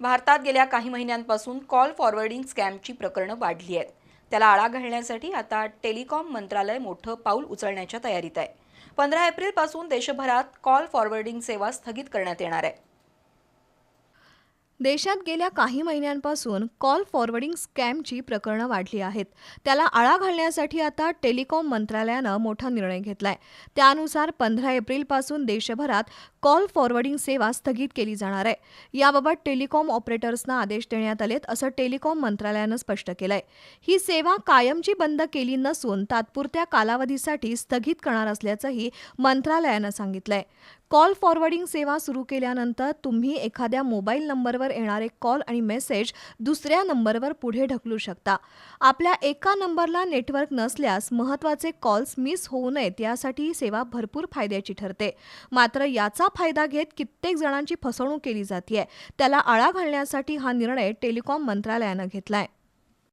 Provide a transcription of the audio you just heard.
भारतात गेल्या काही महिन्यांपासून कॉल फॉरवर्डिंग स्कॅमची प्रकरणं वाढली आहेत. त्याला आळा घालण्यासाठी आता टेलिकॉम मंत्रालय मोठं पाऊल उचलण्याच्या तयारीत आहे. पंधरा एप्रिलपासून देशभरात कॉल फॉरवर्डिंग सेवा स्थगित करण्यात येणार आहे. देशात गेल्या काही महिन्यांपासून कॉल फॉरवर्डिंग स्कॅमची प्रकरणं वाढली आहेत. त्याला आळा घालण्यासाठी आता टेलिकॉम मंत्रालयानं मोठा निर्णय घेतलाय. त्यानुसार पंधरा एप्रिलपासून देशभरात कॉल फॉरवर्डिंग सेवा स्थगित केली जाणार आहे. याबाबत टेलिकॉम ऑपरेटर्सना आदेश देण्यात आलेत असं टेलिकॉम मंत्रालयानं स्पष्ट केलंय. ही सेवा कायमची बंद केली नसून तात्पुरत्या कालावधीसाठी स्थगित करणार असल्याचंही मंत्रालयानं सांगितलंय. कॉल फॉरवर्डिंग सेवा सुरू केल्यानंतर तुम्ही एखाद्या मोबाईल नंबरवर येणारे कॉल आणि मेसेज दुसऱ्या नंबरवर पुढे ढकलू शकता. आपल्या एका नंबरला नेटवर्क नसल्यास महत्त्वाचे कॉल्स मिस होऊ नयेत यासाठी ही सेवा भरपूर फायद्याची ठरते. मात्र याचा फायदा घेत कित्येक जणांची फसवणूक केली जाते त्याला आळा घालण्यासाठी हा निर्णय टेलिकॉम मंत्रालयानं घेतलाय.